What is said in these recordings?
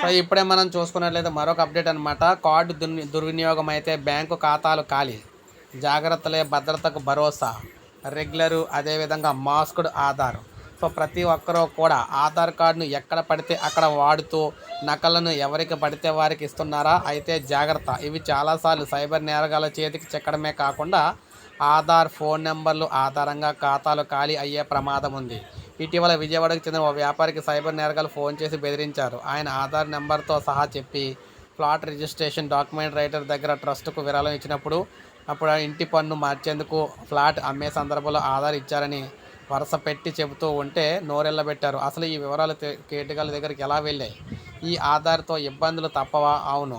So ఇప్పుడే మనం చూసుకున్నట్లయితే మరొక అప్డేట్ అనమాట కార్డు దుర్వినియోగం అయితే బ్యాంకు ఖాతాలు ఖాళీ. జాగ్రత్తలే భద్రతకు భరోసా. రెగ్యులరు అదేవిధంగా మాస్క్డ్ ఆధార్. సో ప్రతి ఒక్కరూ కూడా ఆధార్ కార్డును ఎక్కడ పడితే అక్కడ వాడుతూ నకలను ఎవరికి పడితే వారికి ఇస్తున్నారా? అయితే జాగ్రత్త. ఇవి చాలాసార్లు సైబర్ నేరగాల చేతికి చెక్కడమే కాకుండా ఆధార్ ఫోన్ నెంబర్లు ఆధారంగా ఖాతాలు ఖాళీ అయ్యే ప్రమాదం ఉంది. ఇటీవల విజయవాడకు చెందిన ఓ వ్యాపారికి సైబర్ నేరగాలు ఫోన్ చేసి బెదిరించారు. ఆయన ఆధార్ నెంబర్తో సహా చెప్పి ప్లాట్ రిజిస్ట్రేషన్ డాక్యుమెంట్ రైటర్ దగ్గర ట్రస్ట్కు విరాళం ఇచ్చినప్పుడు అప్పుడు ఇంటి పన్ను మార్చేందుకు ఫ్లాట్ అమ్మే సందర్భంలో ఆధార్ ఇచ్చారని వరుస పెట్టి చెబుతూ ఉంటే నోరెళ్ళబెట్టారు. అసలు ఈ వివరాలు కేటగాళ్ళ దగ్గరికి ఎలా వెళ్ళాయి? ఈ ఆధార్తో ఇబ్బందులు తప్పవా? అవును.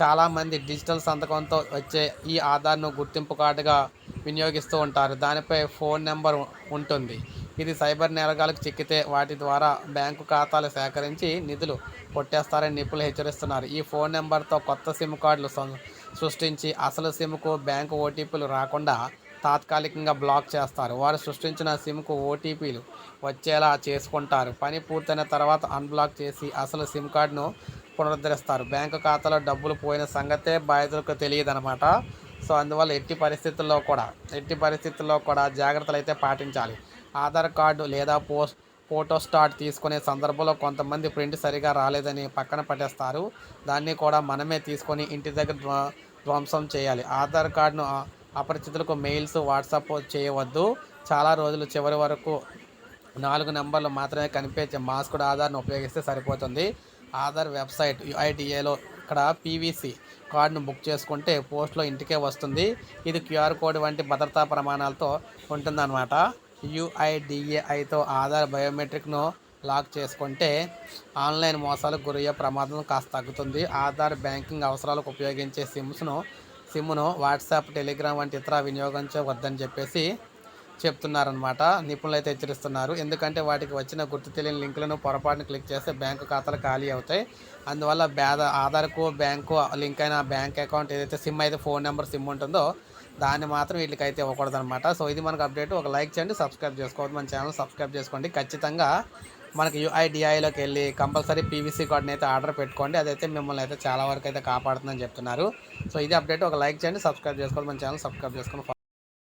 చాలామంది డిజిటల్ సంతకంతో వచ్చే ఈ ఆధార్ను గుర్తింపు కార్డుగా వినియోగిస్తూ ఉంటారు. దానిపై ఫోన్ నెంబర్ ఉంటుంది. ఇది సైబర్ నేరగాలకు చిక్కితే వాటి ద్వారా బ్యాంకు ఖాతాలు సేకరించి నిధులు కొట్టేస్తారని నిపుణులు హెచ్చరిస్తున్నారు. ఈ ఫోన్ నెంబర్తో కొత్త సిమ్ కార్డులు సృష్టించి అసలు సిమ్కు బ్యాంకు ఓటీపీలు రాకుండా తాత్కాలికంగా బ్లాక్ చేస్తారు. వారు సృష్టించిన సిమ్కు ఓటీపీలు వచ్చేలా చేసుకుంటారు. పని పూర్తయిన తర్వాత అన్బ్లాక్ చేసి అసలు సిమ్ కార్డును పునరుద్ధరిస్తారు. బ్యాంకు ఖాతాలో డబ్బులు పోయిన సంగతే బాధితులకు తెలియదన్నమాట. సో అందువల్ల ఎట్టి పరిస్థితుల్లో కూడా ఎట్టి పరిస్థితుల్లో కూడా జాగ్రత్తలు అయితే పాటించాలి. ఆధార్ కార్డు లేదా పోస్ట్ ఫోటో స్టార్ట్ తీసుకునే సందర్భంలో కొంతమంది ప్రింట్ సరిగా రాలేదని పక్కన పట్టేస్తారు. దాన్ని కూడా మనమే తీసుకొని ఇంటి దగ్గర ధ్వ- ధ్వంసం చేయాలి. ఆధార్ కార్డును అపరిచితులకు మెయిల్స్ వాట్సాప్ చేయవద్దు. చాలా రోజులు చివరి వరకు నాలుగు నెంబర్లు మాత్రమే కనిపించే మాస్కుడ్ ఆధార్ను ఉపయోగిస్తే సరిపోతుంది. ఆధార్ వెబ్సైట్ యుఐడిఏలో ఇక్కడ పీవీసీ కార్డును బుక్ చేసుకుంటే పోస్ట్లో ఇంటికే వస్తుంది. ఇది క్యూఆర్ కోడ్ వంటి భద్రతా ప్రమాణాలతో ఉంటుందన్నమాట. యుఐడిఏఐతో ఆధార్ బయోమెట్రిక్ను లాక్ చేసుకుంటే ఆన్లైన్ మోసాలకు గురయ్యే ప్రమాదం కాస్త తగ్గుతుంది. ఆధార్ బ్యాంకింగ్ అవసరాలకు ఉపయోగించే సిమ్స్ను సిమ్ను వాట్సాప్ టెలిగ్రామ్ వంటి ఇతర వినియోగించవద్దని చెప్పేసి చెప్తున్నారనమాట నిపుణులు అయితే హెచ్చరిస్తున్నారు. ఎందుకంటే వాటికి వచ్చిన గుర్తు తెలియని లింకులను పొరపాటున క్లిక్ చేస్తే బ్యాంకు ఖాతాలు ఖాళీ అవుతాయి. అందువల్ల బ్యాద ఆధార్కు బ్యాంకు లింక్ అయిన బ్యాంక్ అకౌంట్ ఏదైతే సిమ్ అయితే ఫోన్ నెంబర్ సిమ్ ఉంటుందో దాన్ని మాత్రం వీటికైతే ఇవ్వకూడదు అనమాట సో ఇది మనకు అప్డేట్. ఒక లైక్ చేయండి సబ్స్క్రైబ్ చేసుకోవద్దు. మన ఛానల్ సబ్స్క్రైబ్ చేసుకోండి. ఖచ్చితంగా మనకి యూఐడిఐలోకి వెళ్ళి కంపల్సరీ పీవీసీ కార్డ్ని అయితే ఆర్డర్ పెట్టుకోండి. అదైతే మిమ్మల్ని అయితే చాలా వరకు అయితే కాపాడుతుందని చెప్తున్నారు. సో ఇది అప్డేట్. ఒక లైక్ చేయండి సబ్స్క్రైబ్ చేసుకోవాలి మన ఛానల్ సబ్స్క్రైబ్ చేసుకొని